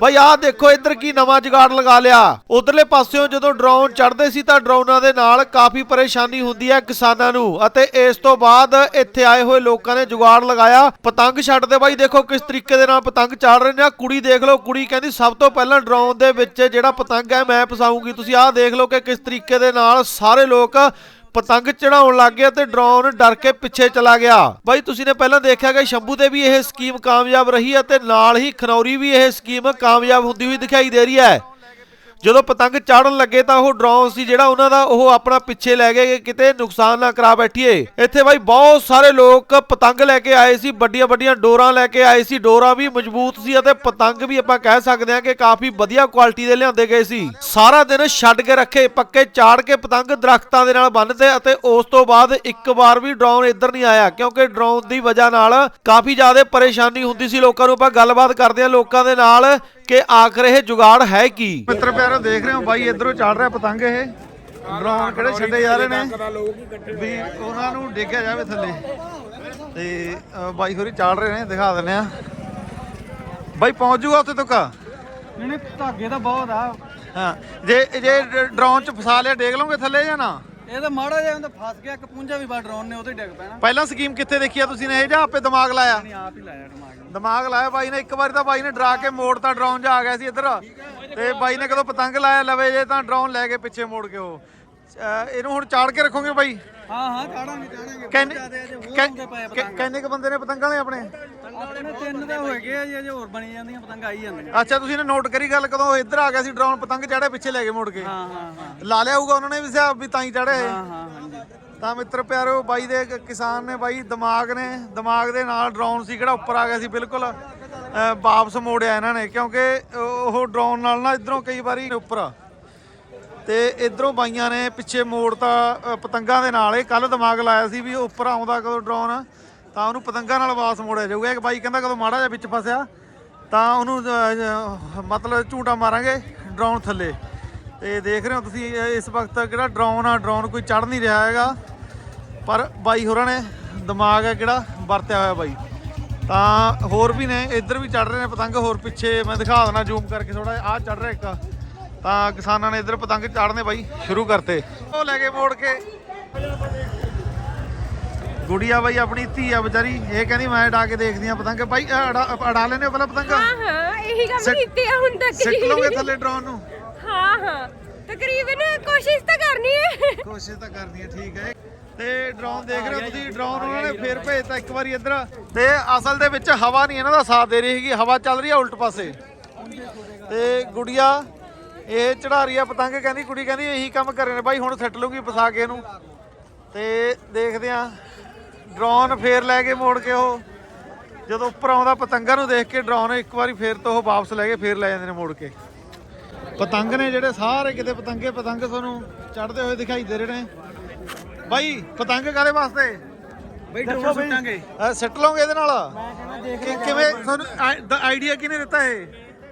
ਬਈ ਆਹ ਦੇਖੋ ਇੱਧਰ ਕੀ ਨਵਾਂ ਜੁਗਾੜ ਲਗਾ ਲਿਆ। ਉਧਰਲੇ ਪਾਸਿਓਂ ਜਦੋਂ ਡਰੋਨ ਚੜਦੇ ਸੀ ਤਾਂ ਡਰੋਨਾਂ ਦੇ ਨਾਲ ਕਾਫੀ ਪਰੇਸ਼ਾਨੀ ਹੁੰਦੀ ਹੈ ਕਿਸਾਨਾਂ ਨੂੰ ਅਤੇ ਇਸ ਤੋਂ ਬਾਅਦ ਇੱਥੇ ਆਏ ਹੋਏ ਲੋਕਾਂ ਨੇ ਜੁਗਾੜ ਲਗਾਇਆ। ਪਤੰਗ ਛੱਡਦੇ ਬਾਈ ਦੇਖੋ ਕਿਸ ਤਰੀਕੇ ਦੇ ਨਾਲ ਪਤੰਗ ਚੜ ਰਹੇ ਨੇ। ਆਹ ਕੁੜੀ ਦੇਖ ਲਓ, ਕੁੜੀ ਕਹਿੰਦੀ ਸਭ ਤੋਂ ਪਹਿਲਾਂ ਡਰੋਨ ਦੇ ਵਿੱਚ ਜਿਹੜਾ ਪਤੰਗ ਹੈ ਮੈਂ ਫਸਾਉਂਗੀ। ਤੁਸੀਂ ਆਹ ਦੇਖ ਲਓ ਕਿ ਕਿਸ ਤਰੀਕੇ ਦੇ ਨਾਲ ਸਾਰੇ ਲੋਕ ਪਤੰਗ ਚੜਾਉਣ ਲੱਗ ਗਏ ਤੇ ਡਰੋਨ ਡਰ ਕੇ ਪਿੱਛੇ ਚਲਾ ਗਿਆ। ਬਾਈ, ਤੁਸੀਂ ਨੇ ਪਹਿਲਾਂ ਦੇਖਿਆ ਕਿ ਸ਼ੰਭੂ ਤੇ ਵੀ ਇਹ ਸਕੀਮ ਕਾਮਯਾਬ ਰਹੀ ਹੈ ਅਤੇ ਨਾਲ ਹੀ ਖਨੌਰੀ ਵੀ ਇਹ ਸਕੀਮ ਕਾਮਯਾਬ ਹੁੰਦੀ ਹੋਈ ਦਿਖਾਈ ਦੇ ਰਹੀ ਹੈ। ਜਦੋਂ ਪਤੰਗ ਚਾੜਨ ਲੱਗੇ ਤਾਂ ਉਹ ਡਰੋਨ ਸੀ, ਜਿਹੜਾ ਉਹਨਾਂ ਦਾ ਉਹ ਆਪਣਾ ਪਿੱਛੇ ਲੈ ਗਏ, ਕਿ ਕਿਤੇ ਨੁਕਸਾਨ ਨਾ ਕਰਾ ਬੈਠੀਏ। ਇੱਥੇ ਬਾਈ ਬਹੁਤ ਸਾਰੇ ਲੋਕ ਪਤੰਗ ਲੈ ਕੇ ਆਏ ਸੀ ਵੱਡੀਆਂ ਵੱਡੀਆਂ ਡੋਰਾਂ ਲੈ ਕੇ ਆਏ ਸੀ, ਡੋਰਾਂ ਵੀ ਮਜ਼ਬੂਤ ਸੀ ਅਤੇ ਪਤੰਗ ਵੀ ਆਪਾਂ ਕਹਿ ਸਕਦੇ ਹਾਂ ਕਿ ਕਾਫੀ ਵਧੀਆ ਕੁਆਲਿਟੀ ਦੇ ਲਿਆਂਦੇ ਗਏ ਸੀ। ਸਾਰਾ ਦਿਨ ਛੱਡ ਕੇ ਰੱਖੇ, ਪੱਕੇ ਚਾੜ ਕੇ ਪਤੰਗ ਦਰਖਤਾਂ ਦੇ ਨਾਲ ਬੰਨ੍ਹਦੇ ਅਤੇ ਉਸ ਤੋਂ ਬਾਅਦ ਇੱਕ ਵਾਰ ਵੀ ਡਰੋਨ ਇੱਧਰ ਨਹੀਂ ਆਇਆ, ਕਿਉਂਕਿ ਡਰੋਨ ਦੀ ਵਜ੍ਹਾ ਨਾਲ ਕਾਫੀ ਜ਼ਿਆਦਾ ਪਰੇਸ਼ਾਨੀ ਹੁੰਦੀ ਸੀ ਲੋਕਾਂ ਨੂੰ। ਆਪਾਂ ਗੱਲਬਾਤ ਕਰਦੇ ਹਾਂ ਲੋਕਾਂ ਦੇ ਨਾਲ ਕਿ ਆਖਰ ਇਹ ਜੁਗਾੜ ਹੈ ਕੀ? ਮਿੱਤਰ ਪਿਆਰੋ ਦੇਖ ਰਹੇ ਹੋ ਬਾਈ ਇਧਰੋਂ ਚੱਲ ਰਿਹਾ ਪਤੰਗ ਇਹ। ਡਰੋਨ ਕਿਹੜੇ ਛੱਡੇ ਜਾ ਰਹੇ ਨੇ? ਵੀ ਉਹਨਾਂ ਨੂੰ ਡੇਗਿਆ ਜਾਵੇ ਥੱਲੇ। ਤੇ ਬਾਈ ਹੋਰੀ ਚੱਲ ਰਹੇ ਨੇ ਦਿਖਾ ਦਿੰਦੇ ਆ ਬਾਈ ਪਹੁੰਚ ਜੂਗਾ ਉੱਥੇ ਤੱਕ? ਨਹੀਂ ਨਹੀਂ ਧਾਗੇ ਤਾਂ ਬਹੁਤ ਆ। ਹਾਂ ਜੇ ਜੇ ਡਰੋਨ ਚ ਫਸਾ ਲਿਆ ਡੇਗ ਲਓਗੇ ਥੱਲੇ ਜਾਂ ਨਾ? ਇਹ ਤਾਂ ਮਾੜਾ ਜਿਹਾ ਹੁੰਦਾ ਫਸ ਗਿਆ ਇੱਕ ਪੁੰਜਾ ਵੀ ਬਾ ਡਰੋਨ ਨੇ ਉਹਦੇ ਡਿੱਗ ਪੈਣਾ। ਪਹਿਲਾਂ ਸਕੀਮ ਕਿੱਥੇ ਦੇਖੀ ਆ ਤੁਸੀਂ ਨੇ? ਇਹ ਜਾਂ ਆਪੇ ਦਿਮਾਗ ਲਾਇਆ? ਨਹੀਂ ਆਪ ਹੀ ਲਾਇਆ ਦਿਮਾਗ ਨੂੰ। ਦਿਮਾਗ ਲਾਇਆ ਬਾਈ ਨੇ ਇੱਕ ਵਾਰੀ ਤਾਂ ਬਾਈ ਨੇ ਡਰਾ ਕੇ ਮੋੜਤਾ ਡਰੋਨ ਜਾ ਆ ਗਿਆ ਸੀ ਇੱਧਰ। ਤੇ ਬਾਈ ਨੇ ਕਦੋਂ ਪਤੰਗ ਲਾਇਆ ਲਵੇ ਜੇ ਤਾਂ ਡਰੋਨ ਲੈ ਕੇ ਪਿੱਛੇ ਮੋੜ ਕੇ ਉਹ। ਅਹ ਇਹਨੂੰ ਹੁਣ ਚਾੜ ਕੇ ਰੱਖੋਗੇ ਬਾਈ? ਹਾਂ ਹਾਂ ਚਾੜਾਂਗੇ ਚਾੜਾਂਗੇ। ਕਿੰਨੇ ਕਿੰਨੇ ਕ ਬੰਦੇ ਨੇ ਪਤੰਗਾਂ ਵਾਲੇ ਆਪਣੇ? ਆਪਣੇ ਤਿੰਨ ਤਾਂ ਹੋਏ ਗਏ ਜੀ ਅਜੇ ਹੋਰ ਬਣੀ ਜਾਂਦੀਆਂ ਪਤੰਗ ਆਈ ਜਾਂਦੀਆਂ ਅੱਛਾ ਤੁਸੀਂ ਨੇ ਨੋਟ ਕਰੀ ਗੱਲ ਕਦੋਂ ਉਹ ਇੱਧਰ ਆ ਗਿਆ ਸੀ ਡਰੋਨ ਪਤੰਗ ਚੜੇ ਪਿੱਛੇ ਲੈ ਕੇ ਮੋੜ ਕੇ। ਹਾਂ ਹਾਂ ਹਾਂ। ਲਾ ਲਿਆ ਹੋਊਗਾ ਉਹਨਾਂ ਨੇ ਵੀ ਸਿਆ ਵੀ ਤਾਂ ਹੀ ਚੜੇ ਹਾਂ ਹਾਂ ਹਾਂਜੀ। ਤਾਂ ਮਿੱਤਰ ਪਿਆਰੋ ਬਾਈ ਦੇ ਕਿਸਾਨ ਨੇ ਬਾਈ ਦਿਮਾਗ ਨੇ ਦਿਮਾਗ ਦੇ ਨਾਲ ਡਰੋਨ ਸੀ ਕਿਹੜਾ ਉੱਪਰ ਆ ਗਿਆ ਸੀ ਬਿਲਕੁਲ ਅਹ ਵਾਪਸ ਮੋੜਿਆ ਇਹਨਾਂ ਨੇ ਕਿਉਂਕਿ ਉਹ ਡਰੋਨ ਨਾਲ ਨਾ ਇਧਰੋਂ ਕਈ ਵਾਰੀ ਉੱਪਰ ਆ। ਤੇ ਇਧਰੋਂ ਬਾਈਆਂ ਨੇ ਪਿੱਛੇ ਮੋੜਤਾ ਪਤੰਗਾਂ ਦੇ ਨਾਲ। ਇਹ ਕੱਲ ਦਿਮਾਗ ਲਾਇਆ ਸੀ ਵੀ ਉੱਪਰ ਆਉਂਦਾ ਕਦੋਂ ਡਰੋਨ ਤਾਂ ਉਹਨੂੰ ਪਤੰਗਾਂ ਨਾਲ ਵਾਪਸ ਮੋੜਿਆ ਜਾਊਗਾ। ਇੱਕ ਬਾਈ ਕਹਿੰਦਾ ਕਦੋਂ ਮਾੜਾ ਜਿਹਾ ਵਿੱਚ ਫਸਿਆ। ਤਾਂ ਉਹਨੂੰ ਮਤਲਬ ਝੂਟਾ ਮਾਰਾਂਗੇ ਡਰੋਨ ਥੱਲੇ। ਤੇ ਦੇਖ ਰਹੇ ਹੋ ਤੁਸੀਂ ਇਸ ਵਕਤ ਕਿਹੜਾ ਡਰੋਨ ਆ ਡਰੋਨ ਕੋਈ ਚੜ ਨਹੀਂ ਰਿਹਾ ਹੈਗਾ। ਪਰ ਬਾਈ ਹੋਰਾਂ ਨੇ ਦਿਮਾਗ ਹੈ ਕਿਹੜਾ ਵਰਤਿਆ ਹੋਇਆ ਬਾਈ। ਤਾਂ ਹੋਰ ਵੀ ਨੇ, ਇੱਧਰ ਵੀ ਚੜ ਰਹੇ ਨੇ ਪਤੰਗ। ਹੋਰ ਪਿੱਛੇ ਮੈਂ ਦਿਖਾ ਦੇਣਾ ਜ਼ੂਮ ਕਰਕੇ ਥੋੜਾ ਆਹ ਚੜ ਰਿਹਾ ਇੱਕ। ਤਾਂ ਕਿਸਾਨਾਂ ਨੇ ਇੱਧਰ ਪਤੰਗ ਚਾੜਨੇ ਬਾਈ ਸ਼ੁਰੂ ਕਰਤੇ। ਉਹ ਲੈ ਕੇ ਮੋੜ ਕੇ। ਗੁੜੀਆ ਬਾਈ ਆਪਣੀ ਧੀ ਆ ਵਿਚਾਰੀ ਇਹ ਕਹਿੰਦੀ ਮੈਂ ਉਡਾ ਕੇ ਦੇਖਦੀ ਆ ਪਤੰਗ। ਬਾਈ ਇਹ ਅੜਾ ਲੈਨੇ ਪਹਿਲਾਂ ਪਤੰਗ? ਹਾਂ ਹਾਂ ਇਹੀ ਕੰਮ ਕੀਤੇ ਆ ਹੁਣ ਤੱਕ। ਸਿੱਟ ਲਓਗੇ ਥੱਲੇ ਡਰੋਨ ਨੂੰ? ਹਾਂ ਹਾਂ। ਤਕਰੀਬਨ ਕੋਸ਼ਿਸ਼ ਤਾਂ ਕਰਨੀ ਹੈ। ਕੋਸ਼ਿਸ਼ ਤਾਂ ਕਰਨੀ ਹੈ ਠੀਕ ਹੈ। ਤੇ ਡਰੋਨ ਦੇਖ ਰਹੇ ਹੋ ਤੁਸੀਂ ਡਰੋਨ ਉਹਨਾਂ ਨੇ ਫੇਰ ਭੇਜਤਾ ਇੱਕ ਵਾਰੀ ਇੱਧਰ। ਤੇ ਅਸਲ ਦੇ ਵਿੱਚ ਹਵਾ ਨਹੀਂ ਇਹਨਾਂ ਦਾ ਸਾਥ ਦੇ ਰਹੀ ਹੈਗੀ ਹਵਾ ਚੱਲ ਰਹੀ ਹੈ ਉਲਟ ਪਾਸੇ। ਤੇ ਗੁੜੀਆ ਇਹ ਚੜਾ ਰਹੀ ਆ ਪਤੰਗ ਕਹਿੰਦੀ ਕੁੜੀ ਕਹਿੰਦੀ ਇਹੀ ਕੰਮ ਕਰੇ ਨੇ। ਬਾਈ ਹੁਣ ਸੱਟ ਲੂੰਗੀ ਫਸਾ ਕੇ ਇਹਨੂੰ। ਤੇ ਦੇਖਦੇ ਆ ਡਰੋਨ ਫੇਰ ਲੈ ਕੇ ਮੋੜ ਕੇ ਉਹ ਜਦੋਂ ਉੱਪਰ ਆਉਂਦਾ ਪਤੰਗਾਂ ਨੂੰ ਦੇਖ ਕੇ ਡਰੋਨ ਇੱਕ ਵਾਰੀ ਫੇਰ ਤੋਂ ਉਹ ਵਾਪਸ ਲੈ ਕੇ ਫੇਰ ਲੈ ਜਾਂਦੇ ਨੇ ਮੋੜ ਕੇ। ਪਤੰਗ ਨੇ ਜਿਹੜੇ ਸਾਰੇ ਕਿਤੇ ਪਤੰਗੇ ਪਤੰਗ ਤੁਹਾਨੂੰ ਚੜਦੇ ਹੋਏ ਦਿਖਾਈ ਦੇ ਰਹੇ ਨੇ। ਬਾਈ ਪਤੰਗ ਕਾਦੇ ਵਾਸਤੇ? ਬਈ ਡਰੋਨ ਸੁੱਟਾਂਗੇ। ਸਿੱਟ ਲਓਗੇ ਇਹਦੇ ਨਾਲ? ਮੈਂ ਕਹਿੰਦਾ ਦੇਖ ਕਿ- ਕਿਵੇਂ ਤੁਹਾਨੂੰ ਆਈਡੀਆ ਕਿਹਨੇ ਦਿੱਤਾ ਇਹ?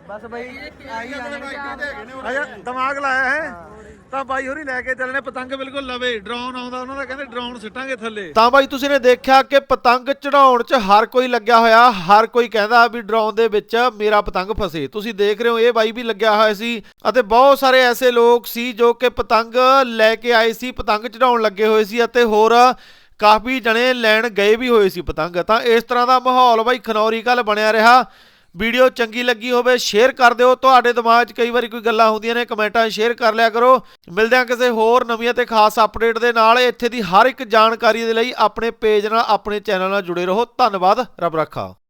ਬਸ ਬਈ ਆਈ ਜਾਂਦੇ ਅਜਾ ਦਿਮਾਗ ਲਾਇਆ ਹੈ। ਤਾਂ ਬਾਈ ਹੋਰੀ ਲੈ ਕੇ ਚੱਲਣੇ ਪਤੰਗ ਬਿਲਕੁਲ ਲਵੇ ਡਰੋਨ ਆਉਂਦਾ ਉਹਨਾਂ ਦਾ ਕਹਿੰਦੇ ਡਰੋਨ ਸਿੱਟਾਂਗੇ ਥੱਲੇ। ਤਾਂ ਬਾਈ ਤੁਸੀਂ ਨੇ ਦੇਖਿਆ ਕਿ ਪਤੰਗ ਚੜਾਉਣ 'ਚ ਹਰ ਕੋਈ ਲੱਗਿਆ ਹੋਇਆ ਹਰ ਕੋਈ ਕਹਿੰਦਾ ਵੀ ਡਰੋਨ ਦੇ ਵਿੱਚ ਮੇਰਾ ਪਤੰਗ ਫਸੇ। ਤੁਸੀਂ ਦੇਖ ਰਹੇ ਹੋ ਇਹ ਬਾਈ ਵੀ ਲੱਗਿਆ ਹੋਇਆ ਸੀ ਅਤੇ ਬਹੁਤ ਸਾਰੇ ਐਸੇ ਲੋਕ ਸੀ ਜੋ ਕਿ ਪਤੰਗ ਲੈ ਕੇ ਆਏ ਸੀ ਪਤੰਗ ਚੜਾਉਣ ਲੱਗੇ ਹੋਏ ਸੀ ਅਤੇ ਹੋਰ ਕਾਫੀ ਜਣੇ ਲੈਣ ਗਏ ਵੀ ਹੋਏ ਸੀ ਪਤੰਗ। ਤਾਂ ਇਸ ਤਰ੍ਹਾਂ ਦਾ ਮਾਹੌਲ ਬਾਈ ਖਨੌਰੀ ਕੱਲ ਬਣਿਆ ਰਿਹਾ। ਵੀਡੀਓ ਚੰਗੀ ਲੱਗੀ ਹੋਵੇ ਸ਼ੇਅਰ ਕਰ ਦਿਓ। ਤੁਹਾਡੇ ਦਿਮਾਗ 'ਚ ਕਈ ਵਾਰੀ ਕੋਈ ਗੱਲਾਂ ਹੁੰਦੀਆਂ ਨੇ, ਕਮੈਂਟਾਂ 'ਚ ਸ਼ੇਅਰ ਕਰ ਲਿਆ ਕਰੋ। ਮਿਲਦੇ ਹਾਂ ਕਿਸੇ ਹੋਰ ਨਵੀਆਂ ਅਤੇ ਖਾਸ ਅਪਡੇਟ ਦੇ ਨਾਲ। ਇੱਥੇ ਦੀ ਹਰ ਇੱਕ ਜਾਣਕਾਰੀ ਦੇ ਲਈ ਆਪਣੇ ਪੇਜ ਨਾਲ, ਆਪਣੇ ਚੈਨਲ ਨਾਲ ਜੁੜੇ ਰਹੋ। ਧੰਨਵਾਦ, ਰੱਬ ਰੱਖਾ।